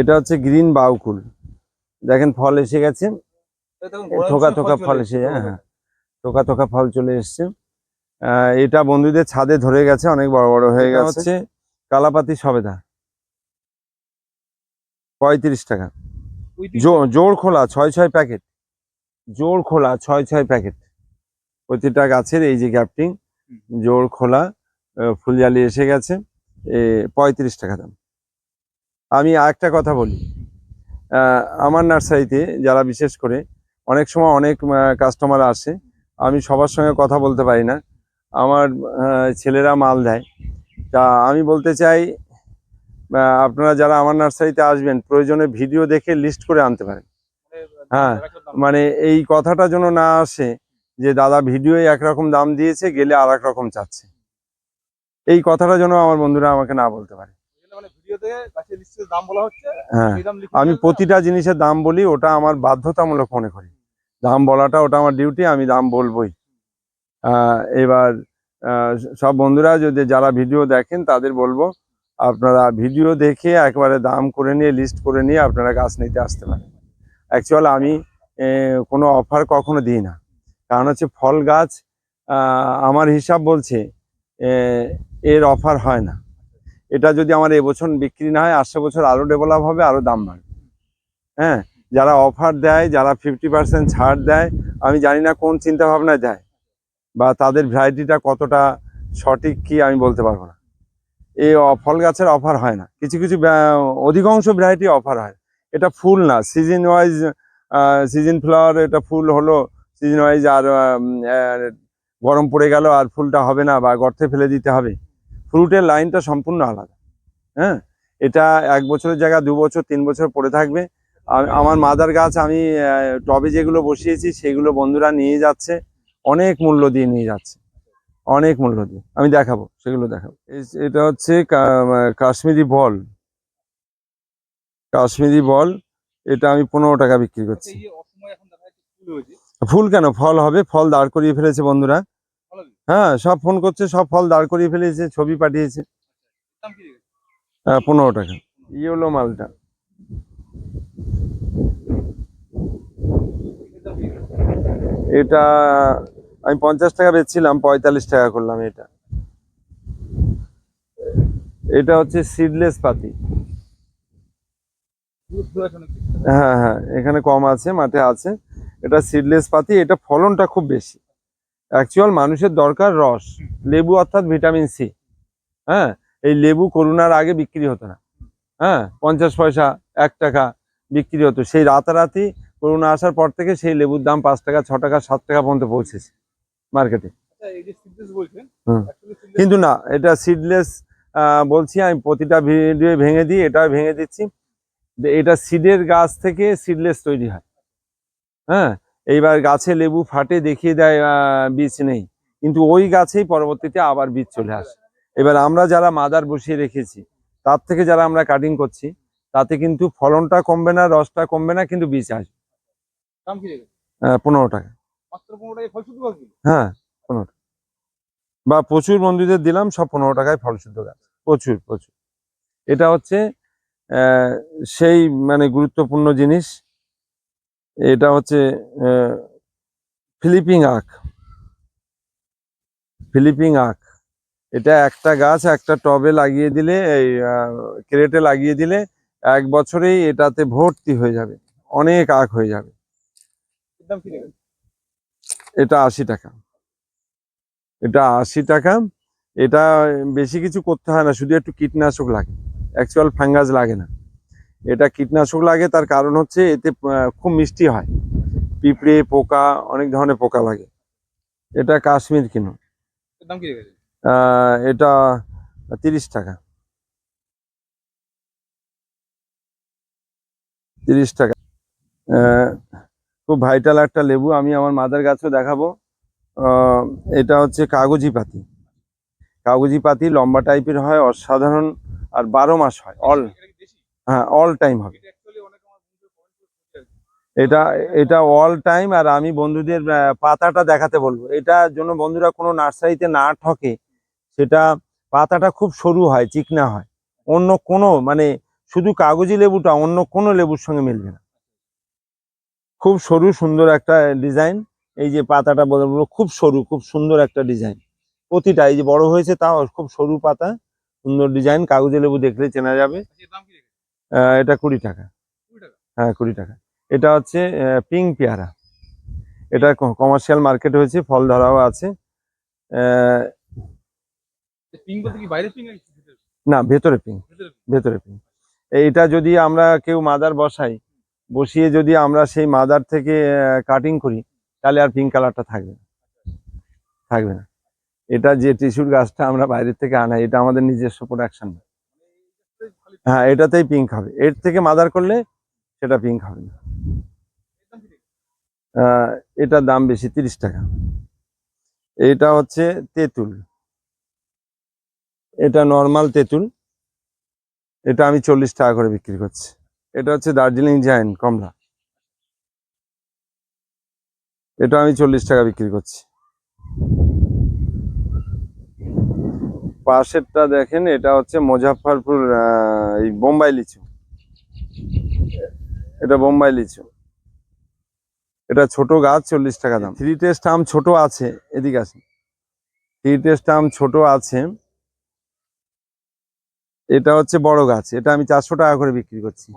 এটা হচ্ছে গ্রিন বাউকুল। দেখেন ফল এসে গেছে। থোকা থোকা ফল এসে হ্যাঁ হ্যাঁ। থোকা থোকা ফল চলে এসছে। এটা বন্ধুদের ছাদে ধরে গেছে অনেক বড় বড় হয়ে গেছে। হচ্ছে কালাপাতি সবেদা। পঁয়ত্রিশ টাকা। জো- জোড় খোলা ছয় ছয় প্যাকেট। জোড় খোলা ছয় ছয় প্যাকেট। প্রতিটা গাছের এই যে গ্যাপটিং জোড় খোলা ফুলজালি এসে গেছে। এ পঁয়ত্রিশ টাকা দাম। আমি আরেকটা কথা বলি। আমার নার্সারিতে যারা বিশেষ করে অনেক সময় অনেক কাস্টমার আসে আমি সবার সঙ্গে কথা বলতে পারি না। আমার ছেলেরা মাল দেয়। তা আমি বলতে চাই আপনারা যারা আমার নার্সারিতে আসবেন প্রয়োজনে ভিডিও দেখে লিস্ট করে আনতে পারেন। হ্যাঁ, মানে এই কথাটা যেন না আসে যে দাদা ভিডিও একরকম দাম দিয়েছে গেলে আর রকম চাচ্ছে। এই কথাটা যেন আমার বন্ধুরা আমাকে না বলতে পারে। ভিডিওতে গাছের লিস্টের দাম বলা হচ্ছে। হ্যাঁ আমি প্রতিটা জিনিসের দাম বলি ওটা আমার বাধ্যতামূলক মনে করি। দাম বলাটা ওটা আমার ডিউটি আমি দাম বলবোই। এবার সব বন্ধুরা যদি যারা ভিডিও দেখেন তাদের বলব আপনারা ভিডিও দেখে একবারে দাম করে নিয়ে লিস্ট করে নিয়ে আপনারা গাছ নিতে আসতে পারেন। অ্যাকচুয়াল আমি কোনো অফার কখনো দিই না। কারণ হচ্ছে ফল গাছ আহ, আমার হিসাব বলছে এর অফার হয় না। এটা যদি আমার এবছর বিক্রি না হয় আসছে বছর আরও ডেভেলপ হবে, আরও দাম বাড়বে। হ্যাঁ? যারা অফার দেয়, যারা ফিফটি পার্সেন্ট ছাড় দেয়, আমি জানি না কোন চিন্তা ভাবনায় দেয়, বা তাদের ভ্যারাইটিটা কতটা সঠিক কি আমি বলতে পারব না। এই ফল গাছের অফার হয় না। কিছু কিছু অধিকাংশ ভ্যারাইটি অফার হয়। এটা ফুল না। সিজন ওয়াইজ সিজন ফ্লাওয়ার এটা ফুল হলো সিজন ওয়াইজ আর গরম পড়ে গেল, আর ফুলটা হবে না, বা গর্তে ফেলে দিতে হবে। ফ্রুটের লাইনটা সম্পূর্ণ আলাদা। হ্যাঁ? এটা এক বছরের জায়গা দু বছর তিন বছর পড়ে থাকবে। আর আমার মাদার গাছ আমি টবে যেগুলো বসিয়েছি সেগুলো বন্ধুরা নিয়ে যাচ্ছে। অনেক মূল্য দিয়ে নিয়ে যাচ্ছে। অনেক মূল্য দিয়ে। আমি দেখাবো সেগুলো দেখাবো। এটা হচ্ছে কাশ্মীরি বল। কাশ্মীরি বল এটা আমি পনেরো টাকা বিক্রি করছি। ফুল কেন? ফল হবে ফল দাঁড় করিয়ে ফেলেছে বন্ধুরা। হ্যাঁ সব ফোন করছে সব ফল দাঁড় করিয়ে ফেলেছে ছবি পাঠিয়েছে। পনেরো টাকা। ইয়েলো মালটা? এটা আমি পঞ্চাশ টাকা বেচছিলাম পঁয়তাল্লিশ টাকা করলাম এটা। এটা হচ্ছে সিডলেস পাতি। হ্যাঁ হ্যাঁ এখানে কম আছে মাঠে আছে। এটা সিডলেস পাতি এটা ফলনটা খুব বেশি। অ্যাকচুয়াল মানুষের দরকার রস লেবু অর্থাৎ ভিটামিন সি হ্যাঁ এই লেবু করোনার আগে বিক্রি হতো না। হ্যাঁ পঞ্চাশ পয়সা এক টাকা বিক্রি হতো। সেই রাতারাতি করোনা আসার পর থেকে সেই লেবুর দাম পাঁচ টাকা ছ টাকা সাত টাকা পর্যন্ত পৌঁছেছে মার্কেটে আচ্ছা হুম। কিন্তু না এটা সিডলেস বলছি আমি প্রতিটা ভিডিও ভেঙে দিই এটা ভেঙে দিচ্ছি। যে এটা সিডের গাছ থেকে সিডলেস তৈরি হয়। হ্যাঁ এইবার গাছে লেবু ফাটে দেখিয়ে দেয় বীজ নেই। কিন্তু ওই গাছেই পরবর্তীতে আবার বীজ চলে আসে। এবার আমরা যারা মাদার বসিয়ে রেখেছি তার থেকে যারা আমরা কাটিং করছি তাতে কিন্তু ফলনটা কমবে না রসটা কমবে না কিন্তু বীজ আসবে। পনেরো টাকা। হ্যাঁ পনেরো টাকা। বা প্রচুর বন্ধুদের দিলাম সব পনেরো টাকায় ফলশুদ্ধ গাছ। প্রচুর প্রচুর। এটা হচ্ছে সেই মানে গুরুত্বপূর্ণ জিনিস। এটা হচ্ছে ফিলিপিং আখ। ফিলিপিং আখ। এটা একটা গাছ একটা টবে লাগিয়ে দিলে এই ক্রেটে লাগিয়ে দিলে এক বছরেই এটাতে ভর্তি হয়ে যাবে। অনেক আখ হয়ে যাবে? এটা আশি টাকা। এটা আশি টাকা। এটা বেশি কিছু করতে হয় না শুধু একটু কীটনাশক লাগে। অ্যাকচুয়াল ফাঙ্গাস লাগে না। এটা কীটনাশক লাগে তার কারণ হচ্ছে এতে খুব মিষ্টি হয়। পিঁপড়ে পোকা অনেক ধরনের পোকা লাগে। এটা কাশ্মীর কিনো। দাম কি আহ, এটা তিরিশ টাকা। তিরিশ টাকা। আহ, খুব ভাইটাল একটা লেবু আমি আমার মাদার গাছও দেখাবো। আহ, এটা হচ্ছে কাগজি পাতি। কাগজি পাতি লম্বা টাইপের হয় অসাধারণ আর বারো মাস হয় অল? হ্যাঁ অল টাইম হবে। এটা। এটা এটা অল টাইম আর আমি বন্ধুদের পাতাটা দেখাতে বলব। এটার জন্য বন্ধুরা কোনো নার্সারিতে না ঠকে সেটা পাতাটা খুব সরু হয় চিকনা হয়। অন্য কোনো মানে শুধু কাগজি লেবুটা অন্য কোনো লেবুর সঙ্গে মিলবে না। খুব সরু সুন্দর একটা ডিজাইন এই যে পাতাটা বলব খুব সরু খুব সুন্দর একটা ডিজাইন প্রতিটা এই যে বড় হয়েছে তাও খুব সরু পাতা সুন্দর ডিজাইন কাগজি লেবু দেখলে চেনা যাবে। এটা কুড়ি টাকা। হ্যাঁ কুড়ি টাকা। এটা হচ্ছে পিঙ্ক পেয়ারা। এটা কমার্শিয়াল মার্কেট হয়েছে ফল ধরাও আছে। না ভেতরে পিঙ্ক ভেতরে পিঙ্ক এইটা যদি আমরা কেউ মাদার বসাই বসিয়ে যদি আমরা সেই মাদার থেকে কাটিং করি তাহলে আর পিঙ্ক কালারটা থাকবে না। থাকবে না। এটা যে টিস্যুর গাছটা আমরা বাইরের থেকে আনাই এটা আমাদের নিজস্ব প্রোডাকশন খালি হ্যাঁ এটাতেই পিঙ্ক হবে। এর থেকে মাদার করলে সেটা পিঙ্ক হবে না। এটার দাম বেশি, তিরিশ টাকা। এটা হচ্ছে তেঁতুল। এটা নর্মাল তেঁতুল। এটা আমি চল্লিশ টাকা করে বিক্রি করছি। এটা হচ্ছে দার্জিলিং জায়েন্ট কমলা। এটা আমি চল্লিশ টাকা বিক্রি করছি। পাশেরটা দেখেন এটা হচ্ছে মুজাফফরপুর আহ, এই বোম্বাই লিচু। এটা বোম্বাই লিচু। এটা ছোট গাছ চল্লিশ টাকা দাম। থ্রি টেস্ট আম ছোট আছে এদিকে আছে থ্রি টেস্ট আম ছোট আছে। এটা হচ্ছে বড় গাছ এটা আমি চারশো টাকা করে বিক্রি করছি।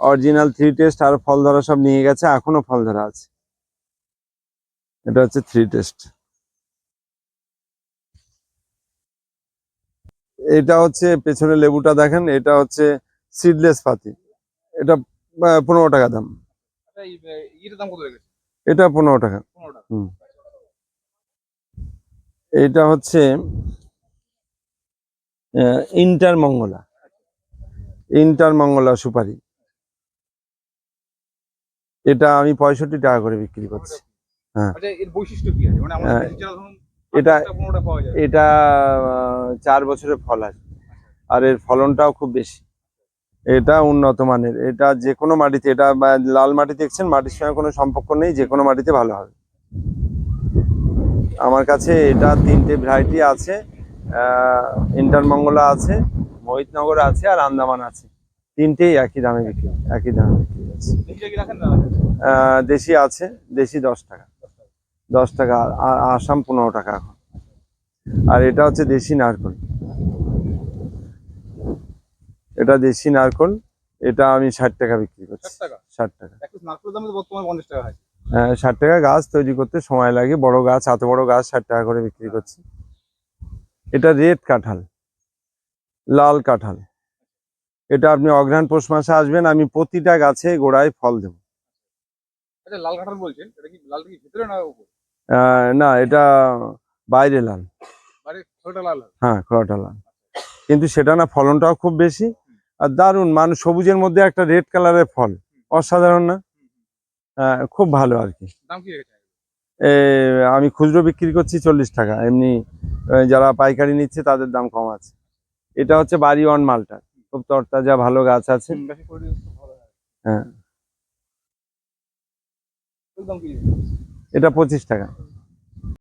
অরিজিনাল থ্রি টেস্ট আর ফল ধরা সব নিয়ে গেছে এখনও ফল ধরা আছে। এটা হচ্ছে থ্রি টেস্ট এটা হচ্ছে পেছনে লেবুটা দেখেন এটা হচ্ছে সিডলেস পাতি। এটা পনেরো টাকা দাম। আচ্ছা এটা পনেরো টাকা। হুম। এটা হচ্ছে ইন্টার মঙ্গলা। ইন্টার মঙ্গলা সুপারি। এটা আমি পঁয়ষট্টি টাকা করে বিক্রি করছি। হ্যাঁ। এর বৈশিষ্ট্য কি আছে? মানে এটা এটা চার বছরের ফল আছে। আর এর ফলনটাও খুব বেশি। এটা উন্নত মানের। এটা যে কোনো মাটিতে এটা লাল মাটি দেখছেন মাটির সঙ্গে কোনো সম্পর্ক নেই যে কোনো মাটিতে ভালো হবে। আমার কাছে এটা তিনটে ভ্যারাইটি আছে ইন্টারমঙ্গলা আছে মোহিতনগর আছে আর আন্দামান আছে। তিনটেই একই দামে বিক্রি একই দামে বিক্রি আহ, দেশি আছে দেশি দশ টাকা। দশ টাকা আর আসাম পনেরো টাকা এখন। আর এটা হচ্ছে দেশি নারকল। এটা দেশি নারকল এটা আমি ষাট টাকা বিক্রি করছি। ষাট টাকা? হয়। ষাট টাকা গাছ তৈরি করতে সময় লাগে বড় গাছ এত বড় গাছ ষাট টাকা করে বিক্রি করছি। এটা রেড কাঁঠাল লাল কাঁঠাল। এটা আপনি অঘ্রাণ পৌষ মাসে আসবেন আমি প্রতিটা গাছে গোড়ায় ফল দেবো। আচ্ছা লাল কাঁঠাল বলছেন এটা কি লালটা কি ভিতরে না উপর? আহ, না এটা বাইরে লাল। হয় হ্যাঁ খোলাটা লাল। কিন্তু সেটা না ফলনটাও খুব বেশি। আর দারুণ মানুষ সবুজের মধ্যে একটা রেড কালারের ফল। অসাধারণ না? আহ, খুব ভালো আর কি। আমি খুচরো বিক্রি করছি চল্লিশ টাকা। এমনি যারা পাইকারি নিচ্ছে তাদের দাম কম আছে। এটা হচ্ছে বাড়ি অন মালটা। খুব তরতাজা ভালো গাছ আছে। হয়। এটা পঁচিশ টাকা।